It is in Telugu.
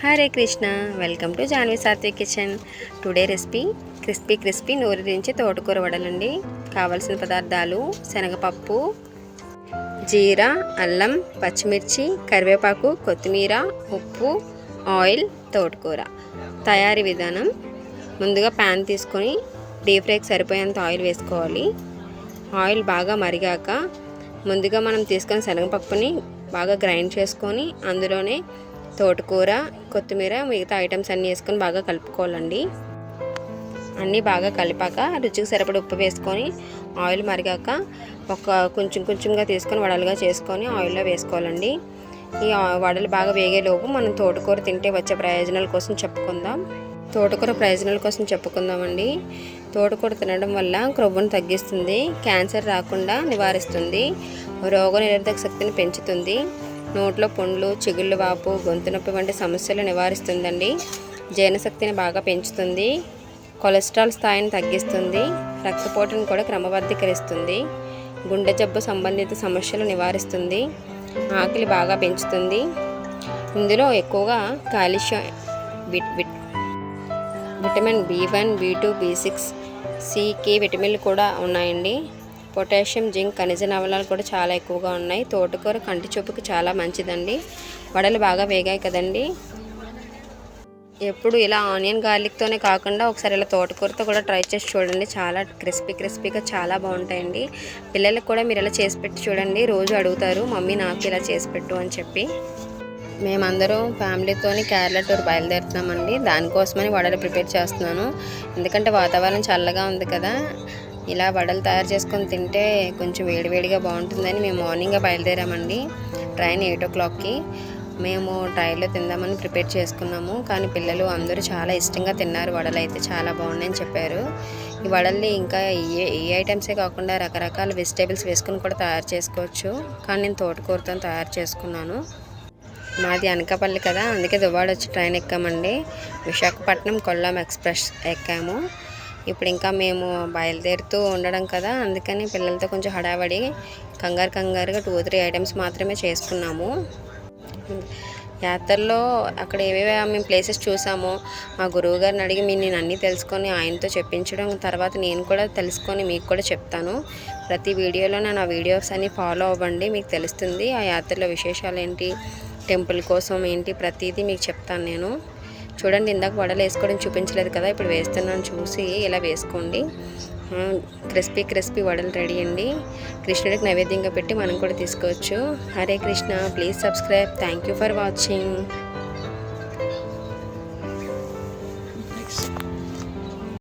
Hare Krishna. Welcome to Janvi Satvik kitchen today recipe crispy crispy నుంచి తోటకూర వడలండి. కావలసిన పదార్థాలు శనగపప్పు జీరా అల్లం పచ్చిమిర్చి కరివేపాకు కొత్తిమీర ఉప్పు ఆయిల్ తోటకూర. తయారీ విధానం ముందుగా ప్యాన్ తీసుకొని డీప్ ఫ్రైకి సరిపోయేంత ఆయిల్ వేసుకోవాలి. ఆయిల్ బాగా మరిగాక ముందుగా మనం తీసుకొని శనగపప్పుని బాగా గ్రైండ్ చేసుకొని అందులోనే తోటకూర కొత్తిమీర మిగతా ఐటమ్స్ అన్నీ వేసుకొని బాగా కలుపుకోవాలండి. అన్నీ బాగా కలిపాక రుచికి సరిపడ ఉప్పు వేసుకొని ఆయిల్ మరిగాక ఒక కొంచెం కొంచెంగా తీసుకొని వడలుగా చేసుకొని ఆయిల్లో వేసుకోవాలండి. ఈ వడలు బాగా వేగేలోపు మనం తోటకూర తింటే వచ్చే ప్రయోజనాల కోసం చెప్పుకుందాం. తోటకూర ప్రయోజనాల కోసం చెప్పుకుందామండి. తోటకూర తినడం వల్ల క్రొవ్వును తగ్గిస్తుంది క్యాన్సర్ రాకుండా నివారిస్తుంది రోగ నిరోధక శక్తిని పెంచుతుంది. నోట్లో పుండ్లు చిగుళ్ళు వాపు గొంతు నొప్పి వంటి సమస్యలు నివారిస్తుందండి. జీర్ణశక్తిని బాగా పెంచుతుంది. కొలెస్ట్రాల్ స్థాయిని తగ్గిస్తుంది. రక్తపోటును కూడా క్రమబద్ధీకరిస్తుంది. గుండె జబ్బు సంబంధిత సమస్యలు నివారిస్తుంది. ఆకలి బాగా పెంచుతుంది. ఇందులో ఎక్కువగా calcium vitamin B one B two B six సికి విటమిన్లు కూడా ఉన్నాయండి. పొటాషియం జింక్ ఖనిజ నవలాలు కూడా చాలా ఎక్కువగా ఉన్నాయి. తోటకూర కంటి చూపుకి చాలా మంచిదండి. వడలు బాగా వేగాయి కదండి. ఎప్పుడు ఇలా ఆనియన్ గార్లిక్తోనే కాకుండా ఒకసారి ఇలా తోటకూరతో కూడా ట్రై చేసి చూడండి. చాలా క్రిస్పీ క్రిస్పీగా చాలా బాగుంటాయండి. పిల్లలకు కూడా మీరు ఇలా చేసి పెట్టి చూడండి. రోజు అడుగుతారు మమ్మీ నాకు ఇలా చేసి పెట్టు అని చెప్పి. మేమందరం ఫ్యామిలీతోని కేరళ టూర్ బయలుదేరుతున్నామండి. దానికోసమని వడలు ప్రిపేర్ చేస్తున్నాను. ఎందుకంటే వాతావరణం చల్లగా ఉంది కదా. ఇలా వడలు తయారు చేసుకొని తింటే కొంచెం వేడివేడిగా బాగుంటుందని మేము మార్నింగే బయలుదేరామండి ట్రైన్ ఎయిట్ ఓ క్లాక్కి. మేము ట్రైన్లో తిందామని ప్రిపేర్ చేసుకున్నాము కానీ పిల్లలు అందరూ చాలా ఇష్టంగా తిన్నారు వడలు అయితే చాలా బాగున్నాయని చెప్పారు. ఈ వడల్ని ఇంకా ఏ ఈ ఐటమ్సే కాకుండా రకరకాల వెజిటేబుల్స్ వేసుకుని కూడా తయారు చేసుకోవచ్చు కానీ నేను తోటకూరతో తయారు చేసుకున్నాను. మాది అనకాపల్లి కదా అందుకే దువ్వాడ వచ్చి ట్రైన్ ఎక్కామండి. విశాఖపట్నం కొల్లాం ఎక్స్ప్రెస్ ఎక్కాము. ఇప్పుడు ఇంకా మేము బయలుదేరుతూ ఉండడం కదా అందుకని పిల్లలతో కొంచెం హడావడి కంగారు కంగారుగా టూ త్రీ ఐటమ్స్ మాత్రమే చేసుకున్నాము. యాత్రలో అక్కడ ఏవేవి మేము ప్లేసెస్ చూసామో. మా గురువు గారిని అడిగి మీ నేను అన్నీ తెలుసుకొని ఆయనతో చెప్పించడం తర్వాత నేను కూడా తెలుసుకొని మీకు కూడా చెప్తాను. ప్రతి వీడియోలో నేను ఆ వీడియోస్ అన్ని ఫాలో అవ్వండి మీకు తెలుస్తుంది ఆ యాత్రలో విశేషాలు ఏంటి టెంపుల్ కోసం ఏంటి ప్రతిదీ మీకు చెప్తాను నేను. చూడండి ఇందాక వడలు వేసుకోవడం చూపించలేదు కదా ఇప్పుడు వేస్తున్నాను చూసి ఇలా వేసుకోండి. క్రిస్పీ క్రిస్పీ వడలు రెడీ అండి. కృష్ణుడికి నైవేద్యంగా పెట్టి మనం కూడా తీసుకోవచ్చు. Hare Krishna please subscribe. Thank you for watching